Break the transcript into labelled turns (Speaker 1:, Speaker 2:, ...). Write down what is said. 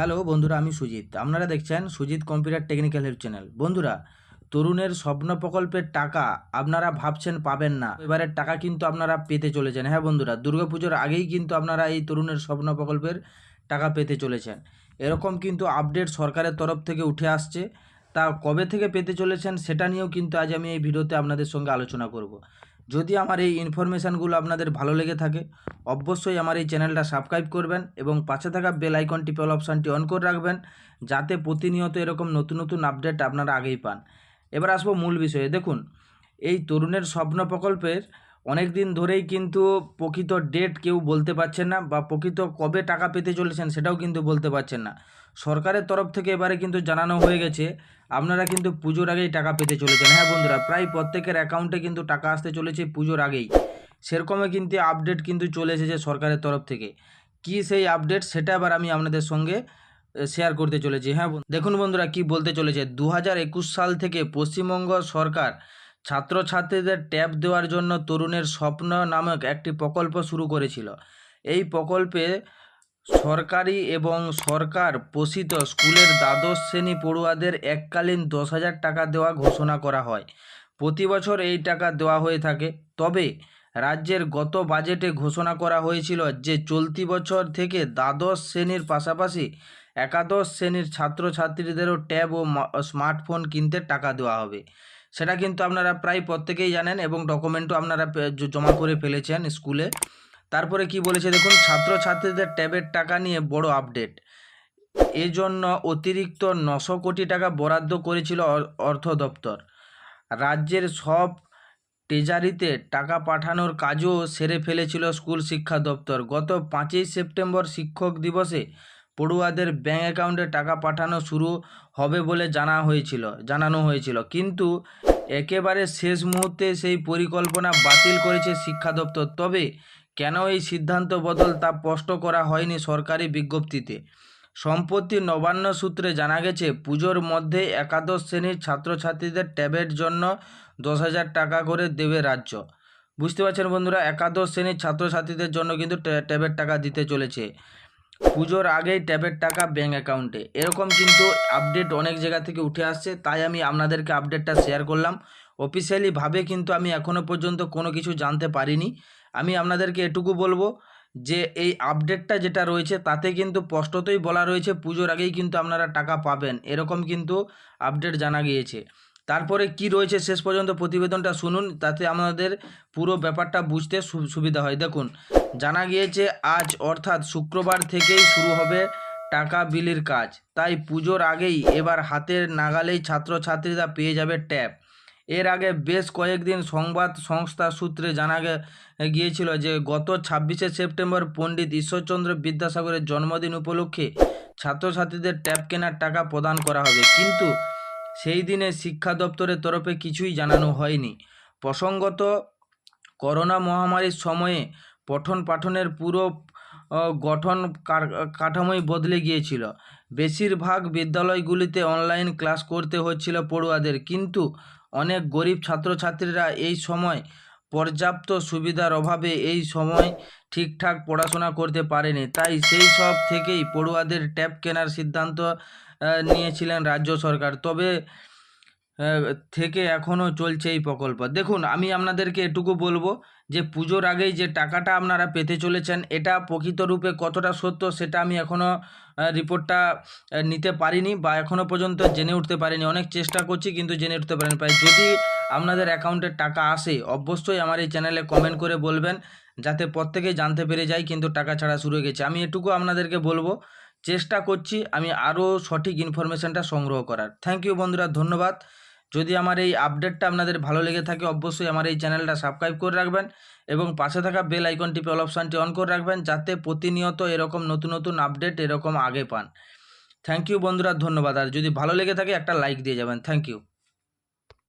Speaker 1: Hello বন্ধুরা, আমি সুজিত। আপনারা দেখছেন Sujit computer technical help channel. বন্ধুরা, তরুণের স্বপ্ন প্রকল্পের টাকা আপনারা ভাবছেন পাবেন না। এবারের টাকা কিন্তু আপনারা পেতে চলেছেন। হ্যাঁ বন্ধুরা, দুর্গাপুজোর আগেই কিন্তু আপনারা এই তরুণের স্বপ্ন প্রকল্পের টাকা পেতে চলেছেন। এরকম কিন্তু আপডেট সরকারের তরফ থেকে উঠে আসছে। তা কবে থেকে পেতে চলেছেন সেটা নিয়েও কিন্তু আজ আমি এই ভিডিওতে আপনাদের সঙ্গে আলোচনা করব। যদি আমার এই ইনফরমেশানগুলো আপনাদের ভালো লেগে থাকে, অবশ্যই আমার এই চ্যানেলটা সাবস্ক্রাইব করবেন এবং পাশে থাকা বেল আইকন টিপল অপশানটি অন করে রাখবেন, যাতে প্রতিনিয়ত এরকম নতুন নতুন আপডেট আপনারা আগেই পান। এবার আসব মূল বিষয়ে। দেখুন, এই তরুণের স্বপ্ন প্রকল্পের অনেক দিন ধরেই কিন্তু প্রকৃত ডেট কেউ বলতে পারছেন না বা প্রকৃত কবে টাকা পেতে চলেছেন সেটাও কিন্তু বলতে পারছেন না। সরকারের তরফ থেকে এবারে কিন্তু জানানো হয়ে গেছে, আপনারা কিন্তু পুজোর আগেই টাকা পেতে চলেছেন। হ্যাঁ বন্ধুরা, প্রায় প্রত্যেকের অ্যাকাউন্টে কিন্তু টাকা আসতে চলেছে পুজোর আগেই। সেরকমই কিন্তু আপডেট কিন্তু চলে এসেছে সরকারের তরফ থেকে। কি সেই আপডেট সেটা আবার আমি আপনাদের সঙ্গে শেয়ার করতে চলেছি। হ্যাঁ দেখুন বন্ধুরা কি বলতে চলেছে। দু হাজার একুশ সাল থেকে পশ্চিমবঙ্গ সরকার ছাত্রছাত্রীদের ট্যাব দেওয়ার জন্য তরুণের স্বপ্ন নামক একটি প্রকল্প শুরু করেছিল। এই প্রকল্পে সরকারি এবং সরকার পোষিত স্কুলের দ্বাদশ শ্রেণি পড়ুয়াদের এককালীন দশ হাজার টাকা দেওয়া ঘোষণা করা হয়। প্রতি বছর এই টাকা দেওয়া হয়ে থাকে। তবে রাজ্যের গত বাজেটে ঘোষণা করা হয়েছিল যে চলতি বছর থেকে দ্বাদশ শ্রেণির পাশাপাশি একাদশ শ্রেণির ছাত্রছাত্রীদেরও ট্যাব ও স্মার্টফোন কিনতে টাকা দেওয়া হবে। সেটা কিন্তু আপনারা প্রায় প্রত্যেকেই জানেন এবং ডকুমেন্টও আপনারা জমা করে ফেলেছেন স্কুলে। তারপরে কি বলেছে দেখুন, ছাত্রছাত্রীদের ট্যাবের টাকা নিয়ে বড় আপডেট। এজন্য অতিরিক্ত নশো কোটি টাকা বরাদ্দ করেছিল অর্থ দপ্তর। রাজ্যের সব ট্রেজারিতে টাকা পাঠানোর কাজও সেরে ফেলেছিল স্কুল শিক্ষা দপ্তর। গত পাঁচই সেপ্টেম্বর শিক্ষক দিবসে পড়ুয়াদের ব্যাঙ্ক অ্যাকাউন্টে টাকা পাঠানো শুরু হবে বলে জানা হয়েছিল, জানানো হয়েছিল। কিন্তু একেবারে শেষ মুহূর্তে সেই পরিকল্পনা বাতিল করেছে শিক্ষা দপ্তর। তবে কেন এই সিদ্ধান্ত বদল তা স্পষ্ট করা হয়নি সরকারি বিজ্ঞপ্তিতে। সম্প্রতি নবান্ন সূত্রে জানা গেছে, পুজোর মধ্যে একাদশ শ্রেণির ছাত্রছাত্রীদের ট্যাবের জন্য দশ হাজার টাকা করে দেবে রাজ্য। বুঝতে পারছেন বন্ধুরা, একাদশ শ্রেণির ছাত্রছাত্রীদের জন্য কিন্তু ট্যা- ট্যাবের টাকা দিতে চলেছে। পুজোর আগেই ট্যাবের টাকা ব্যাঙ্ক অ্যাকাউন্টে এরকম কিন্তু আপডেট অনেক জায়গা থেকে উঠে আসছে, তাই আমি আপনাদেরকে আপডেটটা শেয়ার করলাম। অফিসিয়ালিভাবে কিন্তু আমি এখনও পর্যন্ত কোনো কিছু জানতে পারিনি। আমি আপনাদেরকে এটুকু বলব যে, এই আপডেটটা যেটা রয়েছে, তাতে কিন্তু স্পষ্টতই বলা রয়েছে, পুজোর আগেই কিন্তু আপনারা টাকা পাবেন। এরকম কিন্তু আপডেট জানা গিয়েছে। তারপরে কি রয়েছে শেষ পর্যন্ত প্রতিবেদনটা শুনুন, তাতে আমাদের পুরো ব্যাপারটা বুঝতে সুবিধা হয়। দেখুন জানা গিয়েছে, আজ অর্থাৎ শুক্রবার থেকেই শুরু হবে টাকা বিলির কাজ। তাই পুজোর আগেই এবার হাতের নাগালেই ছাত্রছাত্রীরা পেয়ে যাবে ট্যাব। এর আগে বেশ কয়েকদিন সংবাদ সংস্থা সূত্রে জানা গিয়েছিল যে, গত ছাব্বিশে সেপ্টেম্বর পণ্ডিত ঈশ্বরচন্দ্র বিদ্যাসাগরের জন্মদিন উপলক্ষে ছাত্রছাত্রীদের ট্যাব কেনার টাকা প্রদান করা হবে। কিন্তু সেই দিনে শিক্ষা দপ্তরের তরফে কিছুই জানানো হয়নি। প্রসঙ্গত, করোনা মহামারীর সময়ে পঠন পাঠনের পুরো গঠন কাঠামোই বদলে গিয়েছিল। বেশিরভাগ বিদ্যালয়গুলিতে অনলাইন ক্লাস করতে হচ্ছিল পড়ুয়াদের। কিন্তু অনেক গরিব ছাত্রছাত্রীরা এই সময় পর্যাপ্ত সুবিধার অভাবে এই সময় ঠিকঠাক পড়াশোনা করতে পারেনি। তাই সেই সব থেকেই পড়ুয়াদের ট্যাব কেনার সিদ্ধান্ত নিয়েছিলেন রাজ্য সরকার। তবে থেকে এখনও চলছে এই প্রকল্প। দেখুন, আমি আপনাদেরকে এটুকু বলব যে পুজোর আগেই যে টাকাটা আপনারা পেতে চলেছেন, এটা প্রকৃত রূপে কতটা সত্য সেটা আমি এখনও রিপোর্টটা নিতে পারিনি বা এখনও পর্যন্ত জেনে উঠতে পারিনি। অনেক চেষ্টা করছি কিন্তু জেনে উঠতে পারিনি। পাই যদি আপনাদের অ্যাকাউন্টে টাকা আসে, অবশ্যই আমার এই চ্যানেলে কমেন্ট করে বলবেন যাতে প্রত্যেকেই জানতে পেরে যায় কিন্তু টাকা ছাড়া শুরু হয়ে গেছে। আমি এটুকু আপনাদেরকে বলব, চেষ্টা করছি আমি আরও সঠিক ইনফরমেশানটা সংগ্রহ করার। থ্যাংক ইউ বন্ধুরা, ধন্যবাদ। যদি আমার এই আপডেটটা আপনাদের ভালো লেগে থাকে, অবশ্যই আমার এই চ্যানেলটা সাবস্ক্রাইব করে রাখবেন এবং পাশে থাকা বেল আইকন টিপে অল অপশানটি অন করে রাখবেন যাতে প্রতিনিয়ত এরকম নতুন নতুন আপডেট এরকম আগে পান। থ্যাংক ইউ বন্ধুরা, ধন্যবাদ। আর যদি ভালো লেগে থাকে, একটা লাইক দিয়ে যাবেন। Thank you.